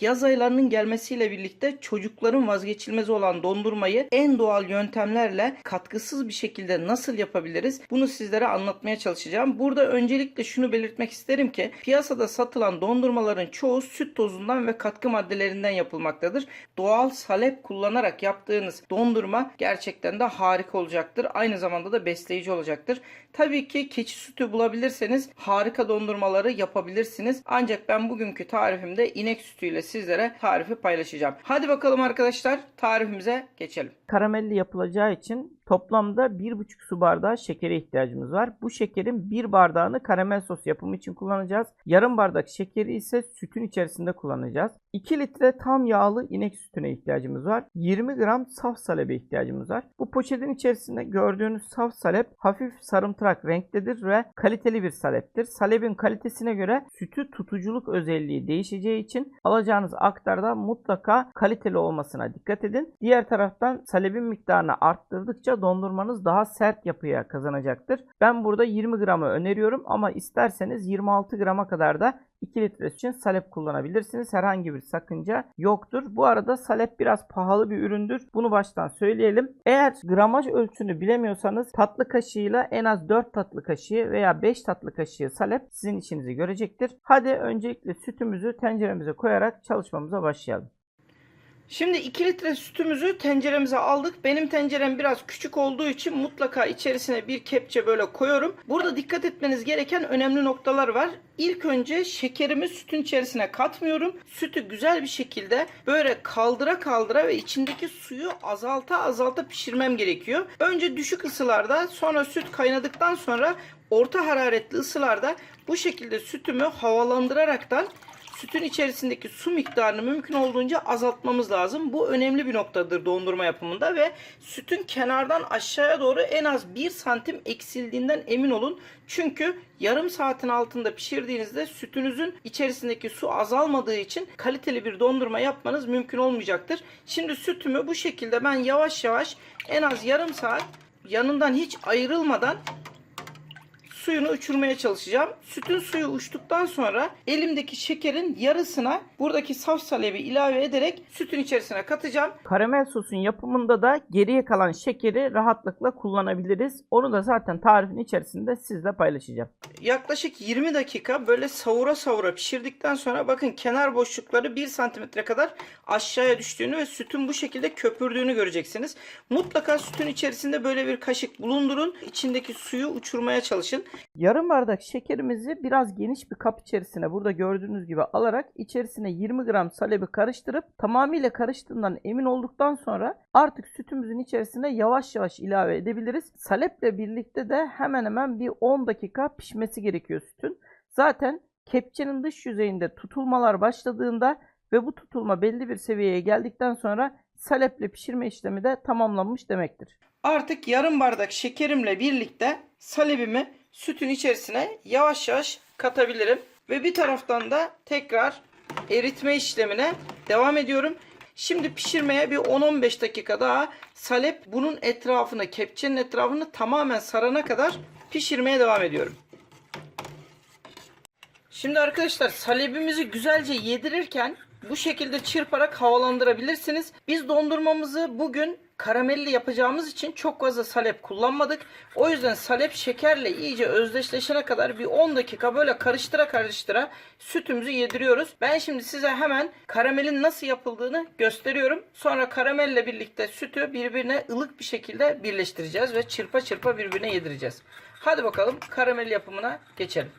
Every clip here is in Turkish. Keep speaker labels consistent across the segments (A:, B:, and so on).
A: Yaz aylarının gelmesiyle birlikte çocukların vazgeçilmezi olan dondurmayı en doğal yöntemlerle katkısız bir şekilde nasıl yapabiliriz? Bunu sizlere anlatmaya çalışacağım. Burada öncelikle şunu belirtmek isterim ki piyasada satılan dondurmaların çoğu süt tozundan ve katkı maddelerinden yapılmaktadır. Doğal salep kullanarak yaptığınız dondurma gerçekten de harika olacaktır. Aynı zamanda da besleyici olacaktır. Tabii ki keçi sütü bulabilirseniz harika dondurmaları yapabilirsiniz. Ancak ben bugünkü tarifimde inek sütüyle sizlere tarifi paylaşacağım. Hadi bakalım arkadaşlar tarifimize geçelim. Karamelli yapılacağı için toplamda 1,5 su bardağı şekere ihtiyacımız var. Bu şekerin 1 bardağını karamel sos yapımı için kullanacağız. Yarım bardak şekeri ise sütün içerisinde kullanacağız. 2 litre tam yağlı inek sütüne ihtiyacımız var. 20 gram saf salebe ihtiyacımız var. Bu poşetin içerisinde gördüğünüz saf salep hafif sarımtırak renktedir ve kaliteli bir saleptir. Salebin kalitesine göre sütü tutuculuk özelliği değişeceği için alacağınız aktarda mutlaka kaliteli olmasına dikkat edin. Diğer taraftan salebin miktarını arttırdıkça dondurmanız daha sert yapıya kazanacaktır. Ben burada 20 gramı öneriyorum ama isterseniz 26 grama kadar da 2 litre için salep kullanabilirsiniz. Herhangi bir sakınca yoktur. Bu arada salep biraz pahalı bir üründür. Bunu baştan söyleyelim. Eğer gramaj ölçüsünü bilemiyorsanız tatlı kaşığıyla en az 4 tatlı kaşığı veya 5 tatlı kaşığı salep sizin işinizi görecektir. Hadi öncelikle sütümüzü tenceremize koyarak çalışmamıza başlayalım. Şimdi 2 litre sütümüzü tenceremize aldık. Benim tencerem biraz küçük olduğu için mutlaka içerisine bir kepçe böyle koyuyorum. Burada dikkat etmeniz gereken önemli noktalar var. İlk önce şekerimi sütün içerisine katmıyorum. Sütü güzel bir şekilde böyle kaldıra kaldıra ve içindeki suyu azalta azalta pişirmem gerekiyor. Önce düşük ısılarda sonra süt kaynadıktan sonra orta hararetli ısılarda bu şekilde sütümü havalandıraraktan sütün içerisindeki su miktarını mümkün olduğunca azaltmamız lazım. Bu önemli bir noktadır dondurma yapımında ve sütün kenardan aşağıya doğru en az 1 santim eksildiğinden emin olun. Çünkü yarım saatin altında pişirdiğinizde sütünüzün içerisindeki su azalmadığı için kaliteli bir dondurma yapmanız mümkün olmayacaktır. Şimdi sütümü bu şekilde ben yavaş yavaş en az yarım saat yanından hiç ayrılmadan suyunu uçurmaya çalışacağım. Sütün suyu uçtuktan sonra elimdeki şekerin yarısına buradaki saf salebi ilave ederek sütün içerisine katacağım. Karamel sosun yapımında da geriye kalan şekeri rahatlıkla kullanabiliriz. Onu da zaten tarifin içerisinde sizle paylaşacağım. Yaklaşık 20 dakika böyle savura savura pişirdikten sonra bakın kenar boşlukları 1 santimetre kadar aşağıya düştüğünü ve sütün bu şekilde köpürdüğünü göreceksiniz. Mutlaka sütün içerisinde böyle bir kaşık bulundurun. İçindeki suyu uçurmaya çalışın. Yarım bardak şekerimizi biraz geniş bir kap içerisine burada gördüğünüz gibi alarak içerisine 20 gram salebi karıştırıp tamamıyla karıştığından emin olduktan sonra artık sütümüzün içerisine yavaş yavaş ilave edebiliriz. Saleple birlikte de hemen hemen bir 10 dakika pişmesi gerekiyor sütün. Zaten kepçenin dış yüzeyinde tutulmalar başladığında ve bu tutulma belli bir seviyeye geldikten sonra saleple pişirme işlemi de tamamlanmış demektir. Artık yarım bardak şekerimle birlikte salebimi sütün içerisine yavaş yavaş katabilirim. Ve bir taraftan da tekrar eritme işlemine devam ediyorum. Şimdi pişirmeye bir 10-15 dakika daha salep bunun etrafını, kepçenin etrafını tamamen sarana kadar pişirmeye devam ediyorum. Şimdi arkadaşlar salebimizi güzelce yedirirken bu şekilde çırparak havalandırabilirsiniz. Biz dondurmamızı bugün karamelli yapacağımız için çok fazla salep kullanmadık. O yüzden salep şekerle iyice özdeşleşene kadar bir 10 dakika böyle karıştıra karıştıra sütümüzü yediriyoruz. Ben şimdi size hemen karamelin nasıl yapıldığını gösteriyorum. Sonra karamelle birlikte sütü birbirine ılık bir şekilde birleştireceğiz ve çırpa çırpa birbirine yedireceğiz. Hadi bakalım karamel yapımına geçelim.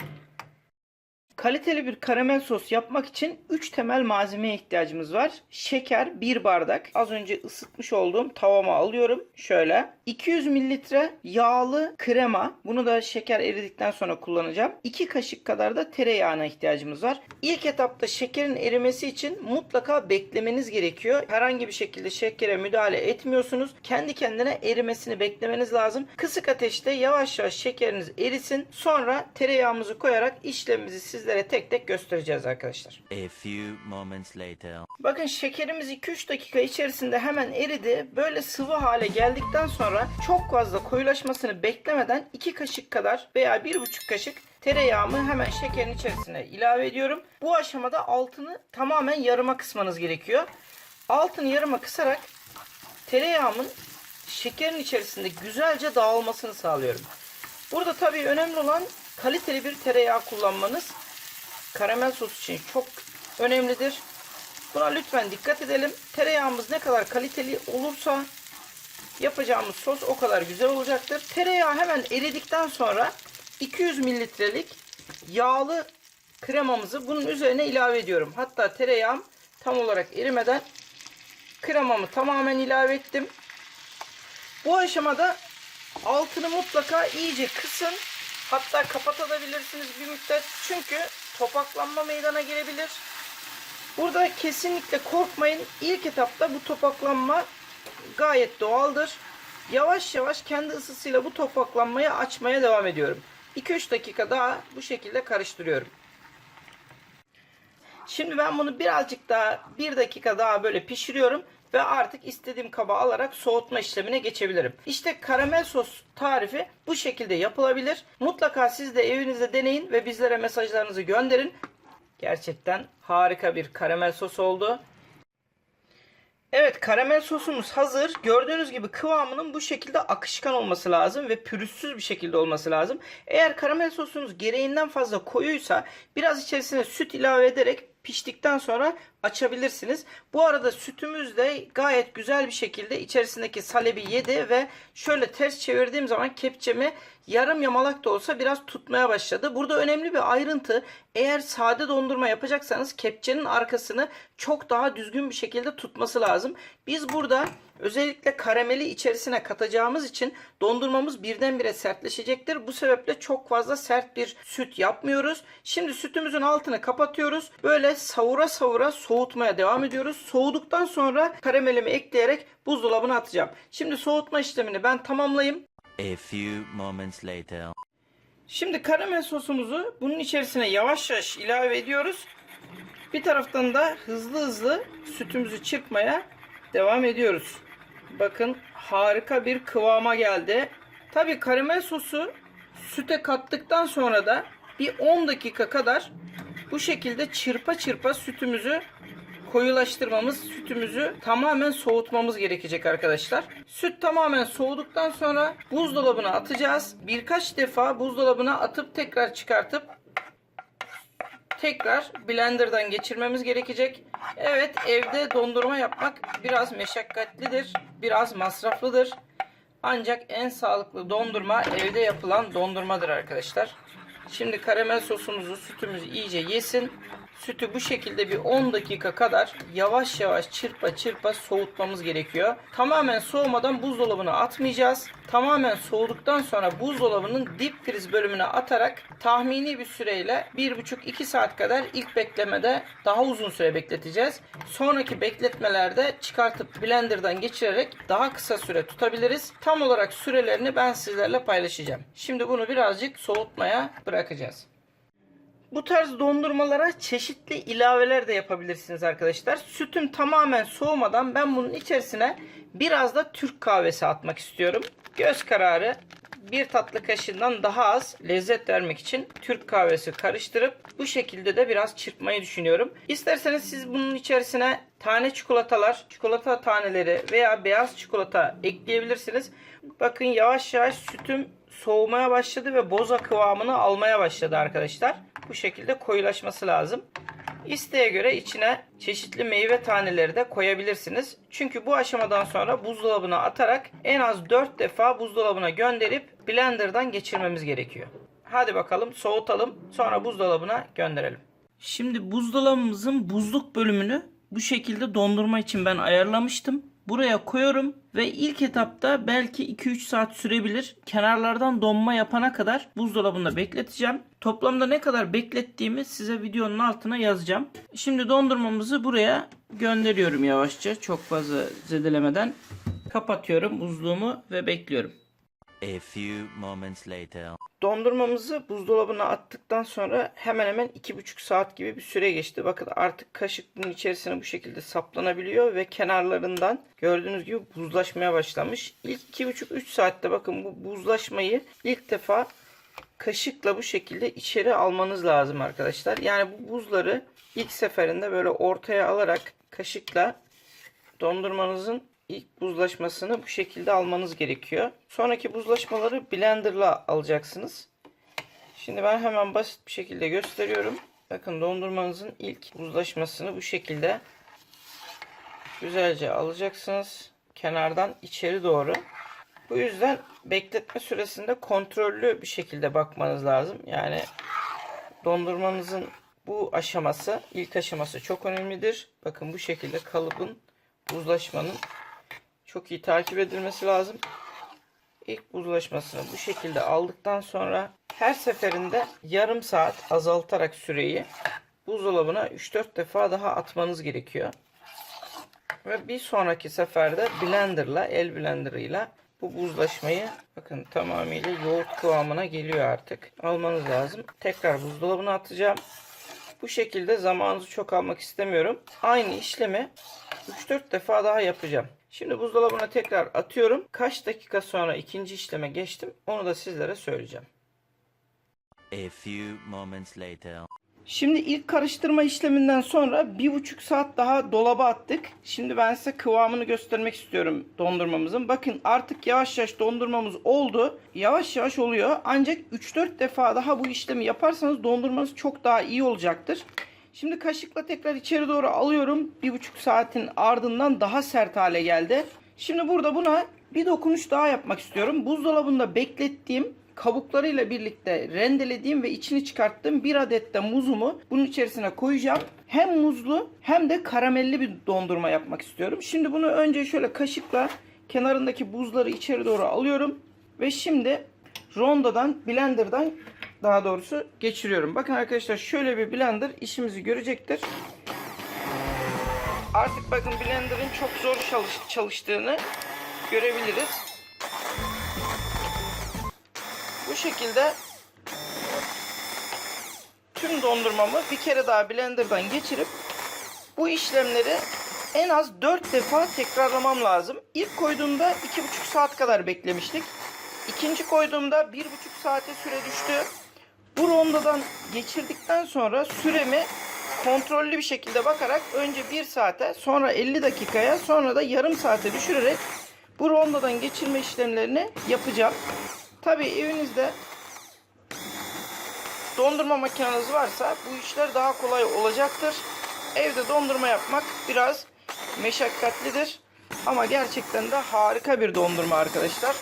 A: Kaliteli bir karamel sos yapmak için 3 temel malzemeye ihtiyacımız var. Şeker 1 bardak. Az önce ısıtmış olduğum tavama alıyorum. Şöyle. 200 mililitre yağlı krema. Bunu da şeker eridikten sonra kullanacağım. 2 kaşık kadar da tereyağına ihtiyacımız var. İlk etapta şekerin erimesi için mutlaka beklemeniz gerekiyor. Herhangi bir şekilde şekere müdahale etmiyorsunuz. Kendi kendine erimesini beklemeniz lazım. Kısık ateşte yavaş yavaş şekeriniz erisin. Sonra tereyağımızı koyarak işlemimizi sizlere sizlere tek tek göstereceğiz arkadaşlar.
B: A few moments later.
A: Bakın şekerimiz 2-3 dakika içerisinde hemen eridi. Böyle sıvı hale geldikten sonra çok fazla koyulaşmasını beklemeden 2 kaşık kadar veya 1,5 kaşık tereyağımı hemen şekerin içerisine ilave ediyorum. Bu aşamada altını tamamen yarıma kısmanız gerekiyor. Altını yarıma kısarak tereyağımın şekerin içerisinde güzelce dağılmasını sağlıyorum. Burada tabii önemli olan kaliteli bir tereyağı kullanmanız. Karamel sos için çok önemlidir. Buna lütfen dikkat edelim. Tereyağımız ne kadar kaliteli olursa yapacağımız sos o kadar güzel olacaktır. Tereyağı hemen eridikten sonra 200 mililitrelik yağlı kremamızı bunun üzerine ilave ediyorum. Hatta tereyağım tam olarak erimeden kremamı tamamen ilave ettim. Bu aşamada altını mutlaka iyice kısın. Hatta kapatabilirsiniz bir müddet. Çünkü topaklanma meydana gelebilir. Burada kesinlikle korkmayın. İlk etapta bu topaklanma gayet doğaldır. Yavaş yavaş kendi ısısıyla bu topaklanmayı açmaya devam ediyorum. 2-3 dakika daha bu şekilde karıştırıyorum. Şimdi ben bunu birazcık daha 1 dakika daha böyle pişiriyorum ve artık istediğim kaba alarak soğutma işlemine geçebilirim. İşte karamel sos tarifi bu şekilde yapılabilir. Mutlaka siz de evinizde deneyin ve bizlere mesajlarınızı gönderin. Gerçekten harika bir karamel sos oldu. Evet karamel sosumuz hazır. Gördüğünüz gibi kıvamının bu şekilde akışkan olması lazım ve pürüzsüz bir şekilde olması lazım. Eğer karamel sosunuz gereğinden fazla koyuysa biraz içerisine süt ilave ederek piştikten sonra açabilirsiniz. Bu arada sütümüz de gayet güzel bir şekilde içerisindeki salebi yedi ve şöyle ters çevirdiğim zaman kepçemi yarım yamalak da olsa biraz tutmaya başladı. Burada önemli bir ayrıntı eğer sade dondurma yapacaksanız kepçenin arkasını çok daha düzgün bir şekilde tutması lazım. Biz burada özellikle karameli içerisine katacağımız için dondurmamız birdenbire sertleşecektir. Bu sebeple çok fazla sert bir süt yapmıyoruz. Şimdi sütümüzün altını kapatıyoruz. Böyle savura savura soğutmaya devam ediyoruz. Soğuduktan sonra karamelimi ekleyerek buzdolabına atacağım. Şimdi soğutma işlemini ben tamamlayayım.
B: A few moments later.
A: Şimdi karamel sosumuzu bunun içerisine yavaş yavaş ilave ediyoruz. Bir taraftan da hızlı hızlı sütümüzü çırpmaya devam ediyoruz. Bakın harika bir kıvama geldi. Tabi karamel sosu süte kattıktan sonra da bir 10 dakika kadar bu şekilde çırpa çırpa sütümüzü koyulaştırmamız, sütümüzü tamamen soğutmamız gerekecek arkadaşlar. Süt tamamen soğuduktan sonra buzdolabına atacağız. Birkaç defa buzdolabına atıp tekrar çıkartıp tekrar blenderdan geçirmemiz gerekecek. Evet evde dondurma yapmak biraz meşakkatlidir, biraz masraflıdır. Ancak en sağlıklı dondurma evde yapılan dondurmadır arkadaşlar. Şimdi karamel sosumuzu sütümüz iyice yesin. Sütü bu şekilde bir 10 dakika kadar yavaş yavaş çırpa çırpa soğutmamız gerekiyor. Tamamen soğumadan buzdolabına atmayacağız. Tamamen soğuduktan sonra buzdolabının dip friz bölümüne atarak tahmini bir süreyle 1,5-2 saat kadar ilk beklemede daha uzun süre bekleteceğiz. Sonraki bekletmelerde çıkartıp blenderdan geçirerek daha kısa süre tutabiliriz. Tam olarak sürelerini ben sizlerle paylaşacağım. Şimdi bunu birazcık soğutmaya bırakacağız. Bu tarz dondurmalara çeşitli ilaveler de yapabilirsiniz arkadaşlar. Sütüm tamamen soğumadan ben bunun içerisine biraz da Türk kahvesi atmak istiyorum. Göz kararı bir tatlı kaşığından daha az lezzet vermek için Türk kahvesi karıştırıp bu şekilde de biraz çırpmayı düşünüyorum. İsterseniz siz bunun içerisine tane çikolatalar, çikolata taneleri veya beyaz çikolata ekleyebilirsiniz. Bakın yavaş yavaş sütüm soğumaya başladı ve boza kıvamını almaya başladı arkadaşlar. Bu şekilde koyulaşması lazım. İsteğe göre içine çeşitli meyve taneleri de koyabilirsiniz. Çünkü bu aşamadan sonra buzdolabına atarak en az 4 defa buzdolabına gönderip blenderdan geçirmemiz gerekiyor. Hadi bakalım soğutalım sonra buzdolabına gönderelim. Şimdi buzdolabımızın buzluk bölümünü bu şekilde dondurma için ben ayarlamıştım. Buraya koyuyorum ve ilk etapta belki 2-3 saat sürebilir. Kenarlardan donma yapana kadar buzdolabında bekleteceğim. Toplamda ne kadar beklettiğimi size videonun altına yazacağım. Şimdi dondurmamızı buraya gönderiyorum yavaşça çok fazla zedelemeden. Kapatıyorum buzluğumu ve bekliyorum.
B: A few moments later.
A: Dondurmamızı buzdolabına attıktan sonra hemen hemen 2,5 saat gibi bir süre geçti. Bakın artık kaşık içerisine bu şekilde saplanabiliyor ve kenarlarından gördüğünüz gibi buzlaşmaya başlamış. İlk 2,5-3 saatte bakın bu buzlaşmayı ilk defa kaşıkla bu şekilde içeri almanız lazım arkadaşlar. Yani bu buzları ilk seferinde böyle ortaya alarak kaşıkla dondurmanızın ilk buzlaşmasını bu şekilde almanız gerekiyor. Sonraki buzlaşmaları blenderla alacaksınız. Şimdi ben hemen basit bir şekilde gösteriyorum. Bakın dondurmanızın ilk buzlaşmasını bu şekilde güzelce alacaksınız. Kenardan içeri doğru. Bu yüzden bekletme süresinde kontrollü bir şekilde bakmanız lazım. Yani dondurmanızın bu aşaması, ilk aşaması çok önemlidir. Bakın bu şekilde kalıbın, buzlaşmanın çok iyi takip edilmesi lazım. İlk buzlaşmasını bu şekilde aldıktan sonra her seferinde yarım saat azaltarak süreyi buzdolabına 3-4 defa daha atmanız gerekiyor. Ve bir sonraki seferde blenderla, el blenderıyla bu buzlaşmayı bakın tamamıyla yoğurt kıvamına geliyor artık. Almanız lazım. Tekrar buzdolabına atacağım. Bu şekilde zamanınızı çok almak istemiyorum. Aynı işlemi 3-4 defa daha yapacağım. Şimdi buzdolabına tekrar atıyorum. Kaç dakika sonra ikinci işleme geçtim onu da sizlere söyleyeceğim.
B: A few moments later.
A: Şimdi ilk karıştırma işleminden sonra bir buçuk saat daha dolaba attık. Şimdi ben size kıvamını göstermek istiyorum dondurmamızın. Bakın artık yavaş yavaş dondurmamız oldu. Yavaş yavaş oluyor. Ancak 3-4 defa daha bu işlemi yaparsanız dondurmanız çok daha iyi olacaktır. Şimdi kaşıkla tekrar içeri doğru alıyorum. Bir buçuk saatin ardından daha sert hale geldi. Şimdi burada buna bir dokunuş daha yapmak istiyorum. Buzdolabında beklettiğim kabuklarıyla birlikte rendelediğim ve içini çıkarttığım bir adet de muzumu bunun içerisine koyacağım. Hem muzlu hem de karamelli bir dondurma yapmak istiyorum. Şimdi bunu önce şöyle kaşıkla kenarındaki buzları içeri doğru alıyorum. Ve şimdi rondodan, blenderdan daha doğrusu geçiriyorum. Bakın arkadaşlar şöyle bir blender işimizi görecektir. Artık bakın blenderın çok zor çalış- çalıştığını görebiliriz. Bu şekilde tüm dondurmamı bir kere daha blenderdan geçirip bu işlemleri en az 4 defa tekrarlamam lazım. İlk koyduğumda 2,5 saat kadar beklemiştik. İkinci koyduğumda 1,5 saate süre düştü. Bu rondodan geçirdikten sonra süremi kontrollü bir şekilde bakarak önce 1 saate sonra 50 dakikaya sonra da yarım saate düşürerek bu rondodan geçirme işlemlerini yapacağım. Tabi evinizde dondurma makineniz varsa bu işler daha kolay olacaktır. Evde dondurma yapmak biraz meşakkatlidir. Ama gerçekten de harika bir dondurma arkadaşlar.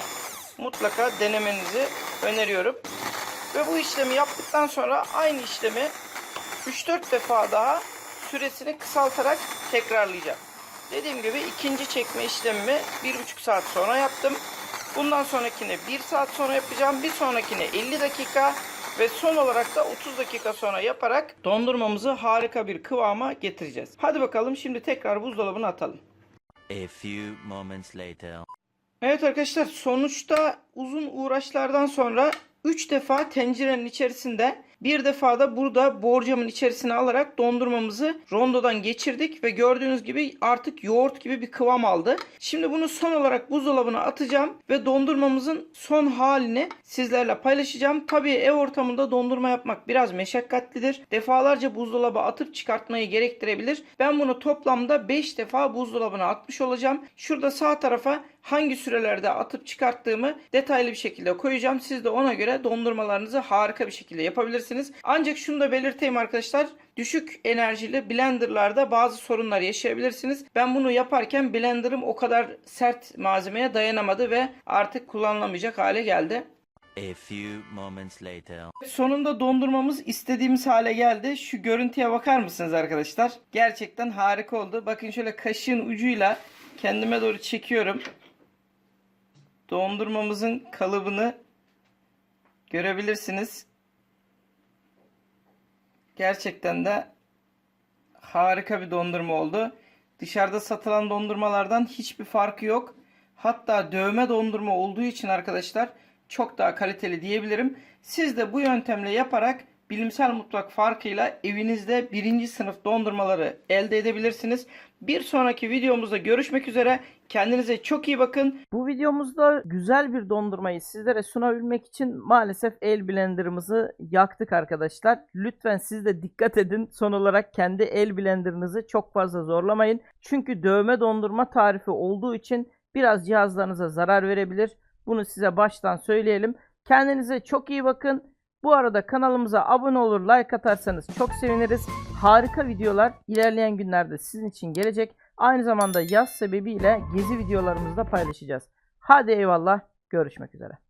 A: Mutlaka denemenizi öneriyorum. Ve bu işlemi yaptıktan sonra aynı işlemi 3-4 defa daha süresini kısaltarak tekrarlayacağım. Dediğim gibi ikinci çekme işlemimi 1,5 saat sonra yaptım. Bundan sonrakini 1 saat sonra yapacağım. Bir sonrakini 50 dakika ve son olarak da 30 dakika sonra yaparak dondurmamızı harika bir kıvama getireceğiz. Hadi bakalım şimdi tekrar buzdolabına atalım.
B: A few moments later.
A: Evet arkadaşlar sonuçta uzun uğraşlardan sonra 3 defa tencerenin içerisinde bir defa da burada borcamın içerisine alarak dondurmamızı rondodan geçirdik ve gördüğünüz gibi artık yoğurt gibi bir kıvam aldı. Şimdi bunu son olarak buzdolabına atacağım ve dondurmamızın son halini sizlerle paylaşacağım. Tabii ev ortamında dondurma yapmak biraz meşakkatlidir. Defalarca buzdolabı atıp çıkartmayı gerektirebilir. Ben bunu toplamda 5 defa buzdolabına atmış olacağım. Şurada sağ tarafa hangi sürelerde atıp çıkarttığımı detaylı bir şekilde koyacağım. Siz de ona göre dondurmalarınızı harika bir şekilde yapabilirsiniz. Ancak şunu da belirteyim arkadaşlar. Düşük enerjili blenderlarda bazı sorunlar yaşayabilirsiniz. Ben bunu yaparken blenderım o kadar sert malzemeye dayanamadı ve artık kullanılamayacak hale geldi.
B: A few moments later.
A: Sonunda dondurmamız istediğimiz hale geldi. Şu görüntüye bakar mısınız arkadaşlar? Gerçekten harika oldu. Bakın şöyle kaşığın ucuyla kendime doğru çekiyorum. Dondurmamızın kalıbını görebilirsiniz. Gerçekten de harika bir dondurma oldu. Dışarıda satılan dondurmalardan hiçbir farkı yok. Hatta dövme dondurma olduğu için arkadaşlar çok daha kaliteli diyebilirim. Siz de bu yöntemle yaparak bilimsel mutfak farkıyla evinizde birinci sınıf dondurmaları elde edebilirsiniz. Bir sonraki videomuzda görüşmek üzere. Kendinize çok iyi bakın. Bu videomuzda güzel bir dondurmayı sizlere sunabilmek için maalesef el blenderımızı yaktık arkadaşlar. Lütfen siz de dikkat edin. Son olarak kendi el blenderınızı çok fazla zorlamayın. Çünkü dövme dondurma tarifi olduğu için biraz cihazlarınıza zarar verebilir. Bunu size baştan söyleyelim. Kendinize çok iyi bakın. Bu arada kanalımıza abone olur, like atarsanız çok seviniriz. Harika videolar ilerleyen günlerde sizin için gelecek. Aynı zamanda yaz sebebiyle gezi videolarımızı da paylaşacağız. Hadi eyvallah, görüşmek üzere.